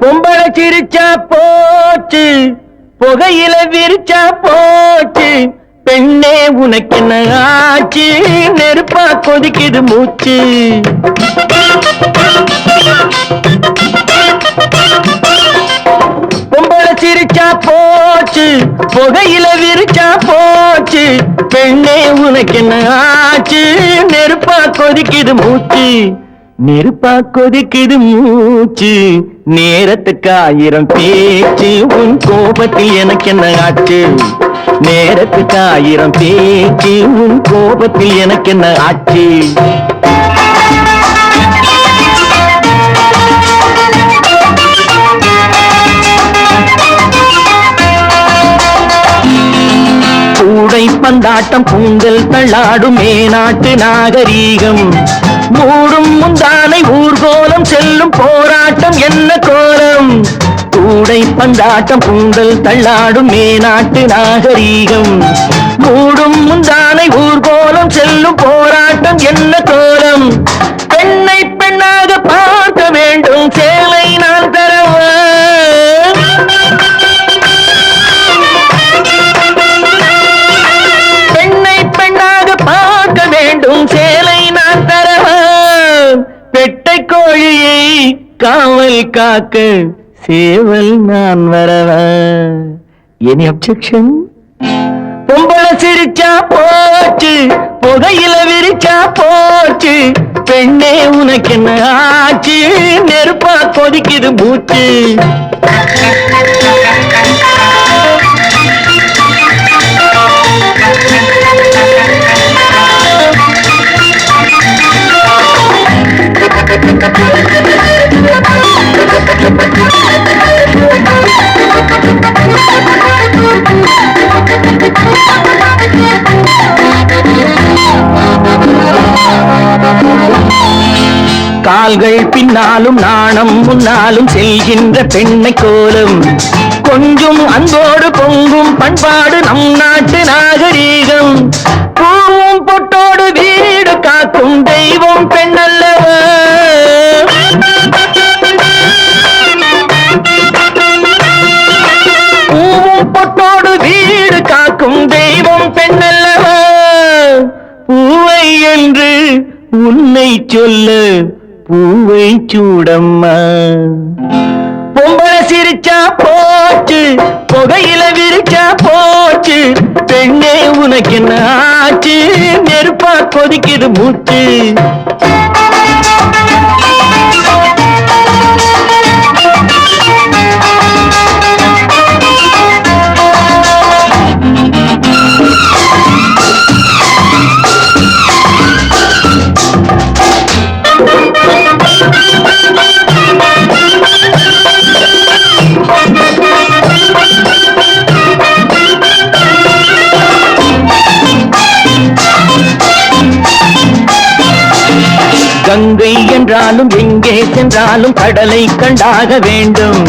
பொம்பளை சிரிச்சா போச்சு புகையில விரிச்சா போச்சு பெண்ணே உனக்கு என்ன ஆச்சு? நெருப்பா கொதிக்குது மூச்சு. பொம்பளை சிரிச்சா போச்சு புகையில விரிச்சா போச்சு பெண்ணே உனக்கு என்ன ஆச்சு? நெருப்பா கொதிக்குது மூச்சு. நெருப்பா கொதிக்குது மூச்சு. நேரத்துக்கு ஆயிரம் பேச்சு. உன் கோபத்தில் எனக்கு என்ன ஆச்சு? நேரத்துக்கு ஆயிரம் பேச்சு. உன் கோபத்தில் எனக்கு என்ன ஆச்சு? கூடை பந்தாட்டம் பூங்கல் தள்ளாடும் மேநாட்டு நாகரீகம். மூடும் முந்தானை ஊர்கோலம் செல்லும் போராட்டம் என்ன கோலம்? கூடை பந்தாட்டம் பூங்கல் தள்ளாடும் மேநாட்டு நாகரீகம். மூடும் முந்தானை ஊர்கோலம் செல்லும் போராட்டம் என்ன காவல் காக்க சேவல் நான் வரவா? எனி அப்செக்ஷன் பொம்பளை சிரிச்சா போச்சு புகையில விரிச்சா போச்சு பெண்ணே உனக்கு என்ன ஆச்சு? நெருப்பா கொதிக்குது மூச்சு. கால்கள் பின்னாலும் நாணம் முன்னாலும் செல்கின்ற பெண்ணை கோலம். கொஞ்சம் அன்போடு பொங்கும் பண்பாடு நம் நாட்டு நாகரீகம். பூவும் பொட்டோடு வீடு காக்கும் தெய்வம் பெண்ணல்லவா. பூவும் பொட்டோடு வீடு காக்கும் தெய்வம் பெண்ணல்லவா. பூவை என்று உன்னை சொல்ல. பூவை சூடம்மா. பொம்பளை சிரிச்சா போச்சு புகையில விரிச்சா போச்சு பெண்ணே உனக்கு நாச்சு நெருப்பா கொதிக்குது மூச்சு. கங்கை என்றாலும் எங்கே சென்றாலும் கடலை கண்டாக வேண்டும்.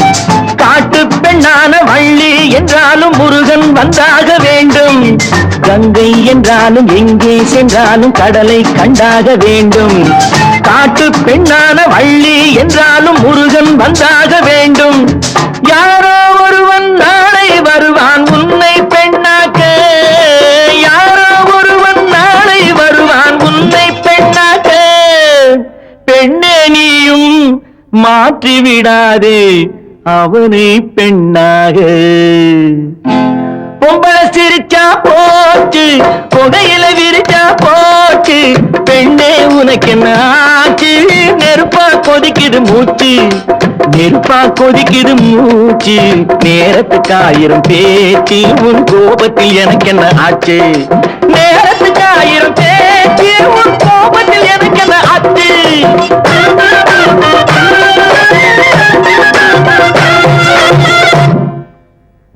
காட்டு பெண்ணான வள்ளி என்றாலும் முருகன் வந்தாக வேண்டும். கங்கை என்றாலும் எங்கே சென்றாலும் கடலை கண்டாக வேண்டும். காட்டு பெண்ணான வள்ளி என்றாலும் முருகன் வந்தாக வேண்டும். யாரோ மாற்றிவிடாதே. அவனை பெண்ணாக. பொம்பளை சிரிச்சா போச்சு புகையில விரிச்சா போச்சு. பெண்ணே உனக்கு நாச்சு நெருப்பா கொதிக்குது மூச்சு. நெருப்பா கொதிக்குது மூச்சு. நேரத்துக்கு ஆயிரம் பேச்சு உன் கோபத்தில் எனக்கு என்ன ஆச்சு? நேரத்துக்கு ஆயிரம் பேச்சு உன்